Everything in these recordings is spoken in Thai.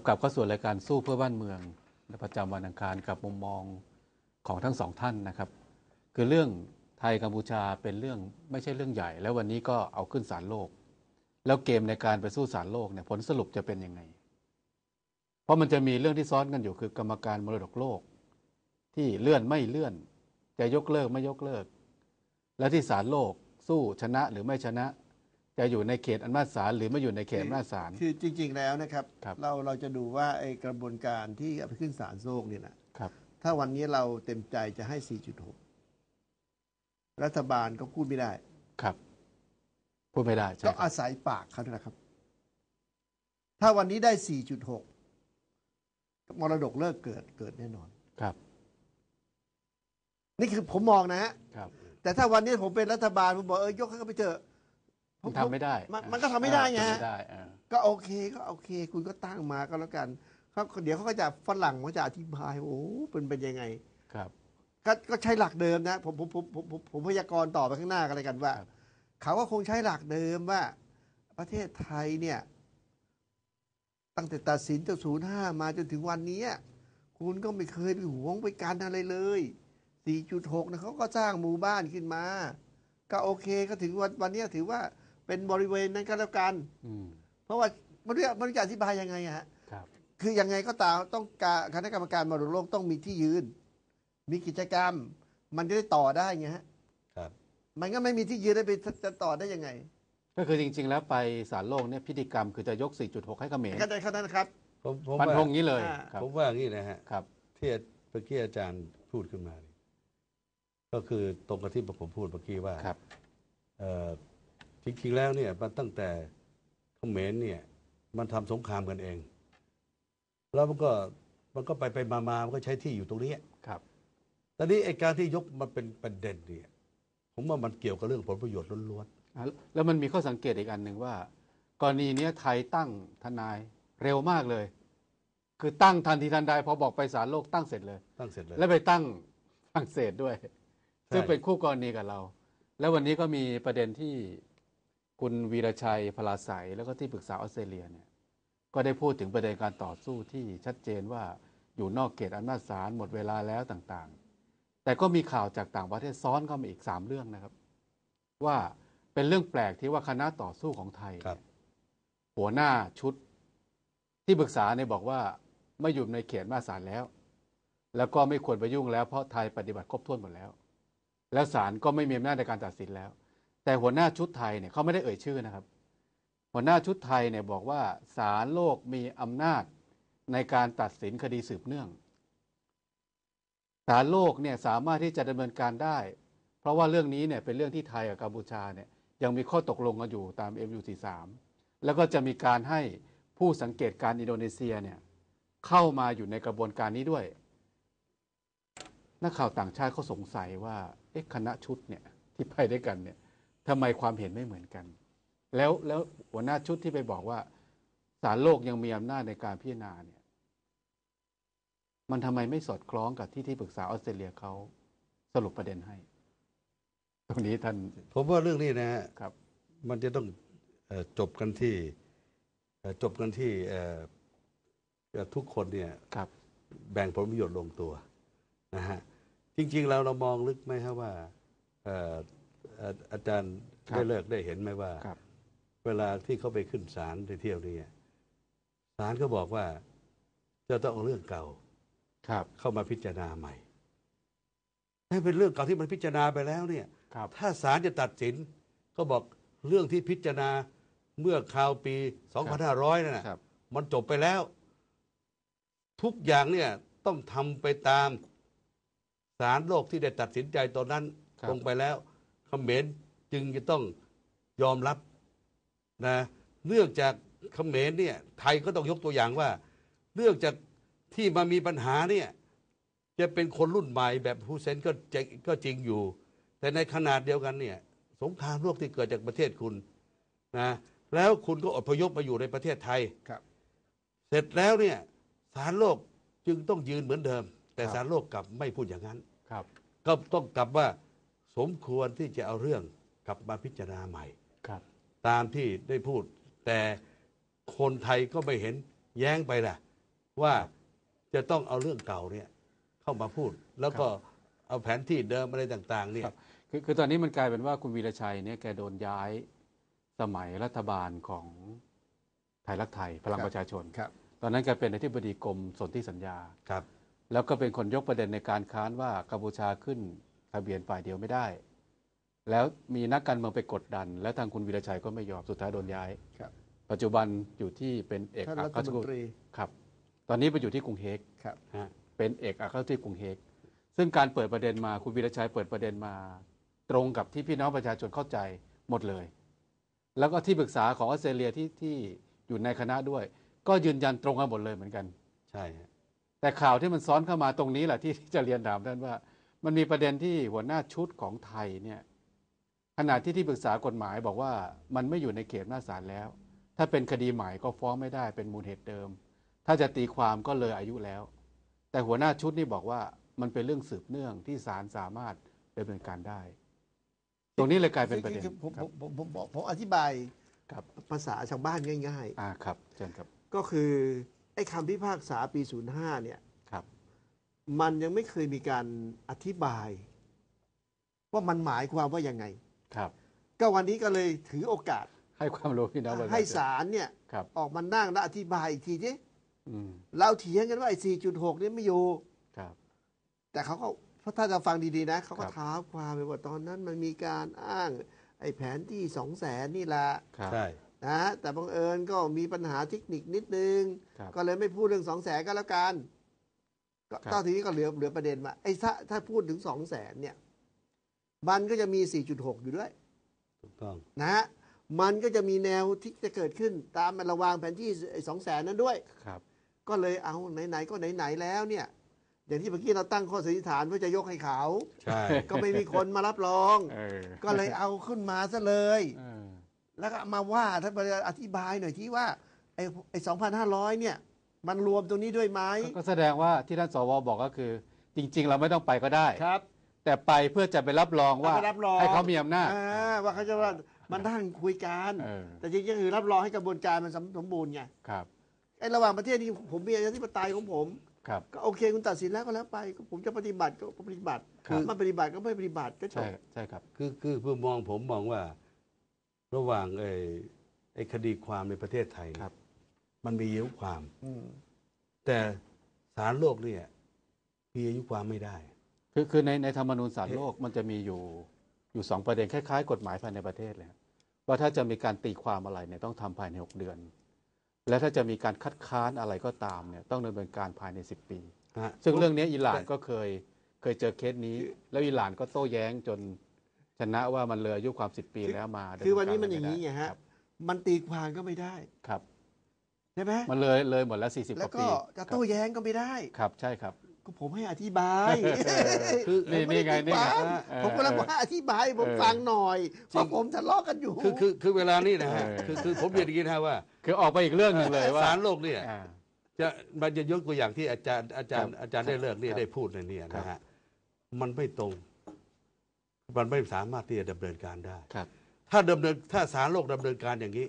ครับกลับเข้าสู่รายการสู้เพื่อบ้านเมืองประจำวันอังคารกับมุมมองของทั้งสองท่านนะครับ คือเรื่องไทยกัมพูชาเป็นเรื่องไม่ใช่เรื่องใหญ่ แล้ววันนี้ก็เอาขึ้นศาลโลก แล้วเกมในการไปสู้ศาลโลกเนี่ยผลสรุปจะเป็นยังไง เพราะมันจะมีเรื่องที่ซ้อนกันอยู่คือกรรมการมรดกโลก ที่เลื่อนไม่เลื่อน จะยกเลิกไม่ยกเลิก และที่ศาลโลกสู้ชนะหรือไม่ชนะ จะอยู่ในเขตอำนาจศาลหรือไม่อยู่ในเขตอำนาจศาล คือจริง ๆ แล้วนะครับ ครับ เราเราจะดูว่าไอ้กระบวนการที่เอาไปขึ้นศาลโลกเนี่ยนะครับ ถ้าวันนี้เราเต็มใจจะให้ 4.6 รัฐบาลก็พูดไม่ได้ ครับ พูดไม่ได้ใช่ก็ครับอาศัยปากเขานั่นแหละครับ ถ้าวันนี้ได้ 4.6 มรดกเลิกเกิดเกิดแน่นอน ครับ นี่คือผมมองนะฮะ ครับ แต่ถ้าวันนี้ผมเป็นรัฐบาล ผมบอกเออยกให้เขาไปเถอะผ มันทำไม่ได้มันมันก็ทำไม่ได้ไงอ่าฮะทำไม่ได้อ่าก็โอเคก็โอเค คุณก็ตั้งมาก็แล้วกันเขาเดี๋ยวเขาก็จะฝรั่งเขาจะอธิบายโอ้เป็นเป็นยังไง ครับ ก็ก็ใช้หลักเดิมนะผมผมผมผมผมผมพยากรณ์ต่อไปข้างหน้ากันเลยกันว่า ครับ เขาก็คงใช้หลักเดิมว่า ประเทศไทยเนี่ย ตั้งแต่ตัดสินจากศูนย์ห้ามาจนถึงวันนี้คุณก็ไม่เคยไปหวงไปการอะไรเลย 4.6นะเขาก็สร้างหมู่บ้านขึ้นมา ก็โอเคก็ถึงวันวันนี้ถือว่า เป็นบริเวณนั้นก็แล้วกันอืมเพราะว่ามันเรียกมันจะอธิบายยังไงอะฮะครับคือยังไงก็ตามต้องการคณะกรรมการมรดกโลกต้องมีที่ยืน มีกิจกรรม มันจะได้ต่อได้ไงฮะครับมันก็ไม่มีที่ยืนได้ไปจะต่อได้ยังไง ก็คือจริง ๆ แล้วไปศาลโลกเนี่ยพิธีกรรมคือจะยก 4.6 ให้เขมรก็ได้แค่นั้นนะครับผมผมฟันว่าธงนี้เลยอ่าครับผมว่างี้นะฮะครับที่เมื่อกี้อาจารย์พูดขึ้นมานี่ก็คือตรงกับที่ผมพูดเมื่อกี้ว่าครับเอ่อ จริงๆแล้วเนี่ยมันตั้งแต่เขมรเนี่ยมันทำสงครามกันเอง แล้วมันก็มันก็ไปไปมามามันก็ใช้ที่อยู่ตรงนี้ครับตอนนี้ไอ้การที่ยกมาเป็นประเด็นเนี่ยผมว่ามันเกี่ยวกับเรื่องผลประโยชน์ล้วนอะแล้วมันมีข้อสังเกตอีกอันหนึ่งว่า กรณีเนี้ยไทยตั้งทนายเร็วมากเลย คือตั้งทันทีทันใดพอบอกไปศาลโลกตั้งเสร็จเลยๆตั้งเสร็จเลย แล้วไปตั้งฝรั่งเศสด้วยใช่ซึ่งเป็นคู่กรณีกับเรา แล้ววันนี้ก็มีประเด็นที่ คุณวีรชัยพลาใสยแล้วก็ที่ปรึกษาออสเตรเลียเนี่ยก็ได้พูดถึงประเด็นการต่อสู้ที่ชัดเจนว่าอยู่นอกเขตอำนาจศาลหมดเวลาแล้วต่างๆ แต่ก็มีข่าวจากต่างประเทศซ้อนเข้ามาอีกสามเรื่องนะครับ ว่าเป็นเรื่องแปลกที่ว่าคณะต่อสู้ของไทยครับหัวหน้าชุดที่ปรึกษาเนี่ยบอกว่าไม่อยู่ในเขตอำนาจศาลแล้ว แล้วก็ไม่ควรไปยุ่งแล้วเพราะไทยปฏิบัติครบถ้วนหมดแล้ว แล้วศาลก็ไม่มีอำนาจในการตัดสินแล้ว แต่หัวหน้าชุดไทยเนี่ยเขาไม่ได้เอ่ยชื่อนะครับ หัวหน้าชุดไทยเนี่ยบอกว่าศาลโลกมีอำนาจในการตัดสินคดีสืบเนื่องศาลโลกเนี่ยสามารถที่จะดำเนินการได้ เพราะว่าเรื่องนี้เนี่ยเป็นเรื่องที่ไทยกับกัมพูชาเนี่ยยังมีข้อตกลงกันอยู่ตาม MU43 แล้วก็จะมีการให้ผู้สังเกตการอินโดนีเซียเนี่ยเข้ามาอยู่ในกระบวนการนี้ด้วย นักข่าวต่างชาติเขาสงสัยว่าเอ๊ะคณะชุดเนี่ยที่ไปด้วยกันเนี่ย ทำไมความเห็นไม่เหมือนกัน แล้วแล้วหัวหน้าชุดที่ไปบอกว่าศาลโลกยังมีอำนาจในการพิจารณาเนี่ย มันทำไมไม่สอดคล้องกับที่ที่ปรึกษาออสเตรเลียเขาสรุปประเด็นให้ ตรงนี้ท่าน ผมว่าเรื่องนี้นะฮะครับ มันจะต้องเอ่อจบกันที่เอ่อจบกันที่เอ่อเอ่อทุกคนเนี่ยครับ แบ่งผลประโยชน์ลงตัวนะฮะจริง ๆ แล้วเรามองลึกไหมครับว่าเอ่อเอ่ออาจารย์ครับได้เลิกได้เห็นไหมว่า ครับ เวลาที่เขาไปขึ้นศาลไปเที่ยวนี่ศาลก็บอกว่าจะต้องเอาเรื่องเก่าครับเข้ามาพิจารณาใหม่ถ้าเป็นเรื่องเก่าที่มันพิจารณาไปแล้วเนี่ย ครับ ถ้าศาลจะตัดสิน ก็บอกเรื่องที่พิจารณาเมื่อคราวปี 2500นั่นนะครับ มันจบไปแล้ว ทุกอย่างเนี่ยต้องทำไปตามศาลโลกที่ได้ตัดสินใจตอนนั้นครับ ลงไปแล้ว เขมรจึงจะต้องยอมรับนะเนื่องจากเขมรเนี่ยไทยก็ต้องยกตัวอย่างว่าเนื่องจากที่มามีปัญหาเนี่ยจะเป็นคนรุ่นใหม่แบบฮุเซนก็จริงก็จริงอยู่ แต่ในขนาดเดียวกันเนี่ยสงครามโลกที่เกิดจากประเทศคุณนะแล้วคุณก็อพยพมาอยู่ในประเทศไทยครับ เสร็จแล้วเนี่ยศาลโลกจึงต้องยืนเหมือนเดิม แต่ครับศาลโลกกลับไม่พูดอย่างนั้น ครับ ก็ต้องกลับว่า สมควรที่จะเอาเรื่องกลับมาพิจารณาใหม่ ครับ ตามที่ได้พูด แต่คนไทยก็ไม่เห็นแย้งไปล่ะว่าจะต้องเอาเรื่องเก่าเนี่ยเข้ามาพูด แล้วก็เอาแผนที่เดิมอะไรต่าง ๆ เนี่ย ครับ คือคือตอนนี้มันกลายเป็นว่าคุณวีรชัยเนี่ยแกโดนย้ายสมัยรัฐบาลของไทยรักไทยพลังครับ ประชาชน ครับ ตอนนั้นแกเป็นอธิบดีกรมสนธิสัญญา ครับ แล้วก็เป็นคนยกประเด็นในการค้านว่ากัมพูชาขึ้น ทะเบียนฝ่ายเดียวไม่ได้ แล้วมีนักการเมืองไปกดดัน และทางคุณวีรชัยก็ไม่ยอมสุดท้ายโดนย้าย ครับ ปัจจุบันอยู่ที่เป็นเอกท่านอัรัครฐราชมนทูตตรี ครับ ตอนนี้ไปอยู่ที่กรุงเฮกครับ ฮะเป็นเอกอัครราชทูตกรุงเฮกซึ่งการเปิดประเด็นมาคุณวีรชัยเปิดประเด็นมา ตรงกับที่พี่น้องประชาชนเข้าใจหมดเลย แล้วก็ที่ปรึกษาของออสเตรเลียที่ที่อยู่ในคณะด้วย ก็ยืนยันตรงกันหมดเลยเหมือนกัน ใช่ฮะแต่ข่าวที่มันซ้อนเข้ามาตรงนี้แหละที่ที่จะเรียนถามท่านว่า มันมีประเด็นที่หัวหน้าชุดของไทยเนี่ยขณะที่ที่ปรึกษากฎหมายบอกว่ามันไม่อยู่ในเขตหน้าศาลแล้ว ถ้าเป็นคดีใหม่ก็ฟ้องไม่ได้เป็นมูลเหตุเดิม ถ้าจะตีความก็เลยอายุแล้ว แต่หัวหน้าชุดนี่บอกว่ามันเป็นเรื่องสืบเนื่องที่ศาลสามารถดำเนินการได้ ตรงนี้เลยกลายเป็นประเด็นคือผมคผรับมผมผมผมผมอธิบายครับภาษาชาวบ้านง่ายอ่าครับเชิญครับๆก็คือไอ้คำพิพากษาปี 05เนี่ยครับ มันยังไม่เคยมีการอธิบาย ว่ามันหมายความว่ายังไง ครับ ก็วันนี้ก็เลยถือโอกาส ให้ความรู้พี่น้องประชาชน ให้ศาลเนี่ย ครับ ออกมานั่งและอธิบายอีกทีนี้อืมเราเถียงกันว่าไอ้ 4.6 เนี่ยไม่อยู่ ครับ แต่เขาก็เพราะถ้าจะฟังดีๆนะเขาก็ครับ ท้าความไปว่าตอนนั้นมันมีการอ้าง ไอ้แผนที่สองแสนนี่แหละครับ ใช่ นะแต่บังเอิญก็มีปัญหาเทคนิคนิดนึง ครับ ก็เลยไม่พูดเรื่องสองแสนก็แล้วกันก็ครับ ตอนทีนี้ก็เหลือเหลือประเด็นว่าไอ้ถ้าถ้าพูดถึงสองแสนเนี่ย มันก็จะมี 4.6 อยู่ด้วยถูกต้องนะฮะมันก็จะมีแนวที่จะเกิดขึ้นตามระวางแผนที่สองแสนนั้นด้วยครับ ก็เลยเอาไหนๆก็ไหนๆแล้วเนี่ย อย่างที่เมื่อกี้เราตั้งข้อสันนิษฐานว่าจะยกให้เขาใช่ก็ไม่มีคนมารับรองเออก็เลยเอาขึ้นมาซะเลยเออแล้วก็มาว่าท่านอธิบายหน่อยที่ว่าไอ้ไอ้สองพันห้าร้อยเนี่ย มันรวมตรงนี้ด้วยไหมก็ก็แสดงว่าที่ท่านสวบอกก็คือ จริง ๆ เราไม่ต้องไปก็ได้ ครับ แต่ไปเพื่อจะไปรับรองว่าเอาไปรับรอง ให้เขามีอำนาจ อ่าว่าเขาจะว่ามันนั่งคุยกันเออ แต่จริงๆคือรับรองให้กระบวนการมันสมสมบูรณ์ไงครับไอ้ระหว่างประเทศนี่ผมมีอธิปไตยของผม ครับ ก็โอเคคุณตัดสินแล้วก็แล้วไปก็ผมจะปฏิบัติก็ปฏิบัติครับ ไม่ปฏิบัติก็ไม่ปฏิบัติก็จใช่บใช่ครับ คือคือคือมองผมมองว่า ระหว่างไอ้ไอ้คดีความในประเทศไทยเนี่ยครับ มันมีอายุความอืมแต่ศาลโลกเนี่ยมีอายุความไม่ได้ คือคือในในธรรมนูญสากลโลกมันจะมีอยู่อยู่สองประเด็นคล้ายๆ กฎหมายภายในประเทศเลยครับว่าถ้าจะมีการตีความอะไรเนี่ยต้องทำภายในหกเดือน และถ้าจะมีการคัดค้านอะไรก็ตามเนี่ยต้องดำเนินการภายในสิบปีฮะซึ่งเรื่องนี้อิหร่านก็เคยเคยเจอเคสนี้ แล้วอิหร่านก็โต้แย้งจนชนะว่ามันเลยอายุความสิบปีแล้วมาดำเคือวันนี้กรมันอย่างนี้ไงฮะครับมันตีความก็ไม่ได้ครับใช่ไหมมันเลยเลยหมดแล้วสี่สิบกแล้วว่าก็ปีจะโต้แย้งก็ไม่ได้ ครับใช่ครับ ก็ผมให้อธิบายคือนี่นี่ไงนี่ไงผมม่ด้ตีความเออผมกำลังว่าอธิบายให้ผมเออฟังหน่อยเพราะผมทะเลาะกันอยู่ คือคือคือเวลานี้นะฮะเออคือคือผมเรียนอย่างนี้นะฮะว่า คือออกไปอีกเรื่องหนึ่งเลยว่าศาลโลกเนี่ยอ่าจะมันจะยกตัวอย่างที่อาจารย์อาจารย์ครับอาจารย์ได้เลิกเนี่ยครับได้พูดในเนี่ยครันะบฮะมันไม่ตรง มันไม่สามารถที่จะดำเนินการได้ครับถ้าดำเนินถ้าศาลโลกดำเนินการอย่างนี้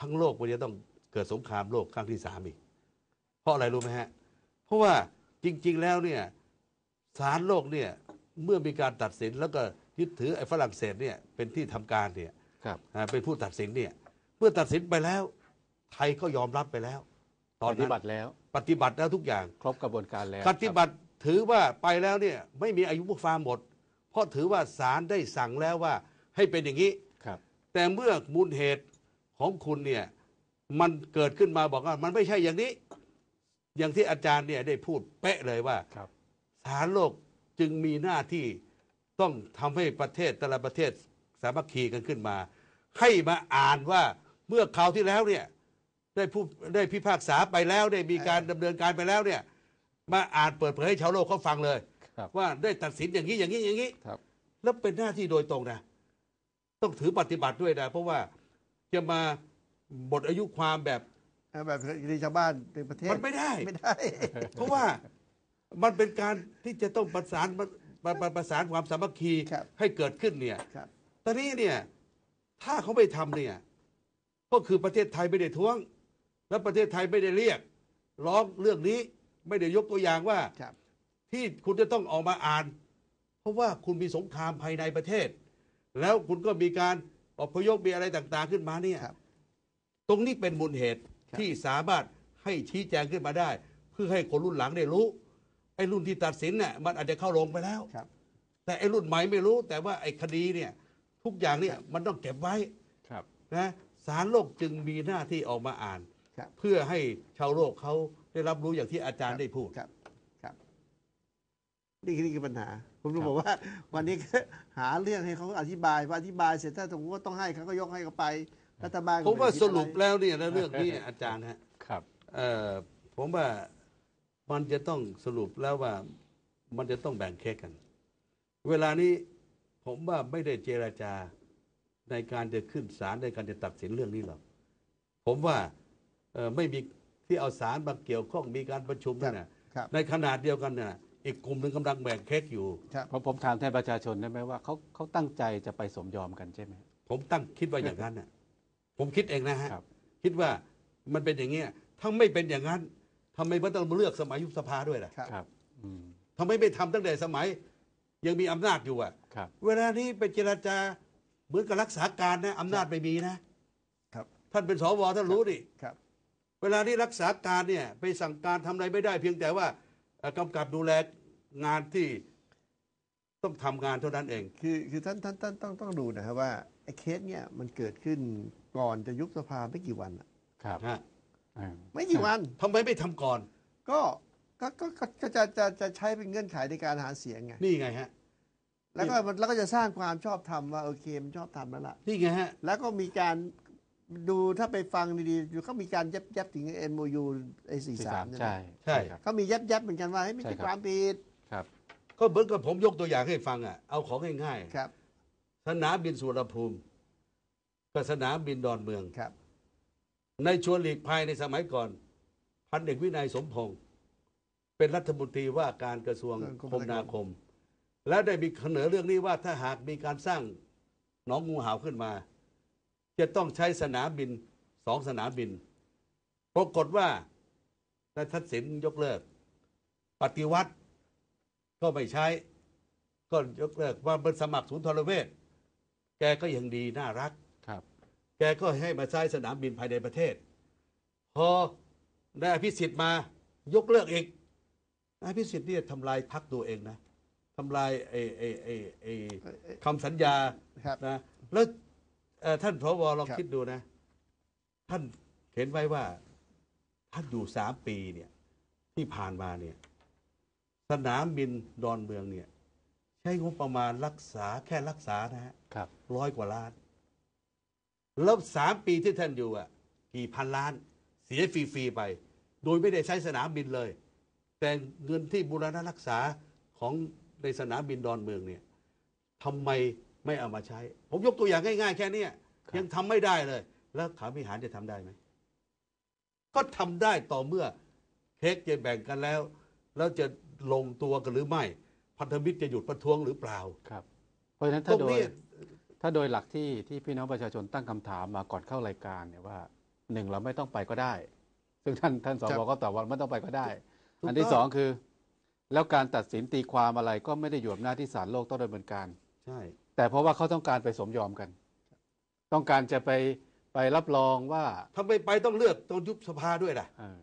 ทั้งโลกมันจะต้องเกิดสงครามโลกครั้งที่สามอีก เพราะอะไรรู้ไหมฮะ เพราะว่าจริง ๆ แล้วเนี่ยศาลโลกเนี่ยเมื่อมีการตัดสินแล้วก็ยึดถือไอ้ฝรั่งเศสเนี่ยเป็นที่ทำการเนี่ยครับอ่าเป็นผู้ตัดสินเนี่ยเมื่อตัดสินไปแล้ว ไทยก็ยอมรับไปแล้ว ตอนปฏินั้นบัติแล้ว ปฏิบัติแล้วทุกอย่าง ครบกระบวนการแล้วปฏิบัติถือว่าไปแล้วเนี่ยไม่มีอายุความหมด เพราะถือว่าศาลได้สั่งแล้วว่าให้เป็นอย่างนี้ครับแต่เมื่อมูลเหตุของคุณเนี่ย มันเกิดขึ้นมาบอกว่า มันไม่ใช่อย่างนี้ อย่างที่อาจารย์เนี่ยได้พูดเป๊ะเลยว่าครับศาลโลกจึงมีหน้าที่ต้องทำให้ประเทศแต่ละประเทศสามัคคีกันขึ้นมา ให้มาอ่านว่าเมื่อคราวที่แล้วเนี่ยได้ผู้ได้พิพากษาไปแล้วได้มีการดำเนินการไปแล้วเนี่ย มาอ่านเปิดเผยให้ชาวโลกเขาฟังเลยครับว่าได้ตัดสินอย่างนี้อย่างนี้อย่างนี้ครับแล้วเป็นหน้าที่โดยตรงนะ ต้องถือปฏิบัติด้วยนะ เพราะว่าจะมา หมดอายุความแบบ เอาแบบที่ชาวบ้านในประเทศมันไม่ได้ ไม่ได้ เพราะว่ามันเป็นการที่จะต้องประสานประประประสานความสามัคคีครับ ให้เกิดขึ้นเนี่ย ครับ ตอนนี้เนี่ยถ้าเขาไม่ทำเนี่ย ก็คือประเทศไทยไม่ได้ท้วง แล้วประเทศไทยไม่ได้เรียก ร้องเรื่องนี้ไม่ได้ยกตัวอย่างว่า ครับ ที่คุณจะต้องออกมาอ่าน เพราะว่าคุณมีสงครามภายในประเทศ แล้วคุณก็มีการอพยพมีอะไรต่างๆขึ้นมาเนี่ยครับ ตรงนี้เป็นมูลเหตุครับที่สามารถให้ชี้แจงขึ้นมาได้ เพื่อให้คนรุ่นหลังได้รู้ไอ้รุ่นที่ตัดสินเนี่ยมันอาจจะเข้าโรงไปแล้วครับแต่ไอ้รุ่นใหม่ไม่รู้ แต่ว่าไอ้คดีเนี่ย ทุกอย่างเนี่ยมันต้องเก็บไว้ครับนะศาลโลกจึงมีหน้าที่ออกมาอ่านครับเพื่อให้ชาวโลกเขาได้รับรู้อย่างที่อาจารย์ได้พูดครับครับ นี่คือนี่คือปัญหา ผมรู้ครับบอกว่า วันนี้ก็หาเรื่องให้เขาอธิบายพออธิบายเสร็จถ้าสมมติว่าต้องให้เขาก็ยกให้เขาไป รัฐบาลก็ผมว่าไได้คิดสอะไรุปแล้วเนี่ยนะเรื่องนี้อาจารย์ฮะครับเอ่อผมว่ามันจะต้องสรุปแล้วว่ามันจะต้องแบ่งเค้กกัน เวลานี้ผมว่าไม่ได้เจราจาในการจะขึ้นศาลในการจะตัดสินเรื่องนี้หรอกผมว่าเอ่อไม่มีที่เอาศาลมาเกี่ยวข้องมีการประชุมนั่นนะครับในขนาดเดียวกันน่ะ อีกกลุ่มหนึ่งกำลังแบ่งเค้กอยู่ครับผมผมถามแทนประชาชนได้ไหมว่าเขาเขาตั้งใจจะไปสมยอมกันใช่ไหมผมตั้งคิดว่าอย่างนั้นน่ะ ผมคิดเองนะฮะครับ คิดว่ามันเป็นอย่างเงี้ยถ้าไม่เป็นอย่างนั้นทำไมมันต้องมาเลือกสมัยยุบสภาด้วยล่ะครับครับ อืมทำไมไม่ทำตั้งแต่สมัย ยังมีอำนาจอยู่อะ ครับ เวลานี้ไปเจรจาเหมือนกับรักษาการนะอำนาจไม่มีนะครับ ท่านเป็นสวท่านรู้ดิครับ เวลานี้รักษาการเนี่ยไปสั่งการทำอะไรไม่ได้ เพียงแต่ว่าเอ่อกำกับดูแลงานที่ต้องทำงานเท่านั้นเอง คือคือท่านท่านท่านต้องต้องดูนะครับว่าไอ้เคสเนี่ยมันเกิดขึ้น ก่อนจะยุบสภาไม่กี่วันอะครับฮะอ่าไม่กี่วัน ทำไมไม่ทำก่อน ก็ก็ก็ก็ก็จะจะจะใช้เป็นเงื่อนไขในการหาเสียงไงนี่ไงฮะ แล้วก็มันแล้วก็จะสร้างความชอบธรรมว่าโอเคมันชอบธรรมแล้วล่ะ นี่ไงฮะ แล้วก็มีการดูถ้าไปฟังดีๆเขามีการยับยับถึง MOU ไอ้สี่สี่สาสามมใช่ใช่ไหมใช่ ครับ เขามียับยับเหมือนกันว่าเฮ้ยไม่ใช่ใช่ครับ ความผิดครับ ก็เหมือนกับผมยกตัวอย่างให้ฟังอะ เอาของง่ายครับ ๆสนามบินสุวรรณภูมิ กับสนามบินดอนเมือง ครับ ในชวนหลีกภัยในสมัยก่อน พันเอกวินัยสมพงศ์เป็นรัฐมนตรีว่าการกระทรวงคมนาคม และได้มีเสนอเรื่องนี้ว่าถ้าหากมีการสร้างหนองงูเห่าขึ้นมา จะต้องใช้สนามบินสองสนามบินปรากฏว่านายทักษิณยกเลิก ปฏิวัติก็ไม่ใช้ ก็ยกเลิกว่าเป็นสมัครศูนย์ทรเวชแกก็ยังดีน่ารักครับ แกก็ให้มาใช้สนามบินภายในประเทศ พอได้อภิสิทธิ์มายกเลิกอีกนายอภิสิทธิ์เนี่ยทำลายพักตัวเองนะทำลายไอ้ไอ้ไอ้ไอ้คำสัญญาครับนะแล้วเอ่อท่านพบลองครับคิดดูนะ ท่านเห็นไว้ว่า ท่านอยู่สามปีเนี่ย ที่ผ่านมาเนี่ย สนามบินดอนเมืองเนี่ย ใช้งบประมาณรักษาแค่รักษานะฮะครับร้อยกว่าล้าน แล้วสามปีที่ท่านอยู่อะกี่พันล้าน เสียฟรีๆไป โดยไม่ได้ใช้สนามบินเลย แต่เงินที่บูรณะรักษาของในสนามบินดอนเมืองเนี่ยทำไมไม่เอามาใช้ ผมยกตัวอย่างง่ายๆ แค่เนี้ยครับยังทำไม่ได้เลย แล้วขาพิหารจะทำได้ไหม ก็ทำได้ต่อเมื่อเค้กจะแบ่งกันแล้ว แล้วจะลงตัวกันหรือไม่ พันธมิตรจะหยุดประท้วงหรือเปล่าครับ เพราะฉะนั้นตถ้ารงโดยนี้ ถ้าโดยหลักที่ที่พี่น้องประชาชนตั้งคำถามมาก่อนเข้ารายการเนี่ยว่าหนึ่งเราไม่ต้องไปก็ได้ ซึ่งท่านท่านสครัวบก็ตอบว่าไม่ต้องไปก็ได้ถูกอันที่ต้องสองคือ แล้วการตัดสินตีความอะไรก็ไม่ได้อยู่อำนาจที่ศาลโลกต้องดำเนินการ ใช่ แต่เพราะว่าเขาต้องการไปสมยอมกัน ต้องการจะไปไปรับรองว่าทำไมไปต้องเลือกตอนยุบสภาด้วยล่ะเออ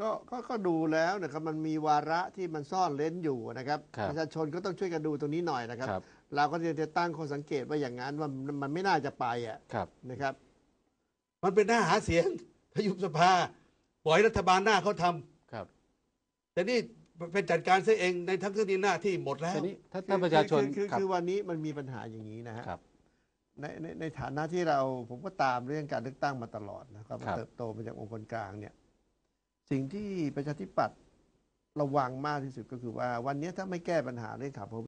ก็ก็ก็ดูแล้วนะครับมันมีวาระที่มันซ่อนเล้นอยู่นะครับครับประชาชนก็ต้องช่วยกันดูตรงนี้หน่อยนะครับครับ เราก็จะตั้งข้อสังเกตว่าอย่างนั้นว่ามันมันไม่น่าจะไปอะครับนะครับ มันเป็นหน้าหาเสียงถ้ายุบสภาปล่อยรัฐบาลหน้าเขาทำครับ แต่นี่เป็นจัดการซะเองในทั้งที่หน้าที่หมดแล้วทีนี้ถ้าถ้าประชาชนคือคือครับคือวันนี้มันมีปัญหาอย่างนี้นะฮะครับในในในฐานะที่เราผมก็ตามเรื่องการเลือกตั้งมาตลอดนะครับครับเติบโตมาจากองค์กรกลางเนี่ย สิ่งที่ประชาธิปัตย์ระวังมากที่สุดก็คือว่า วันนี้ถ้าไม่แก้ปัญหาเรื่องข่าว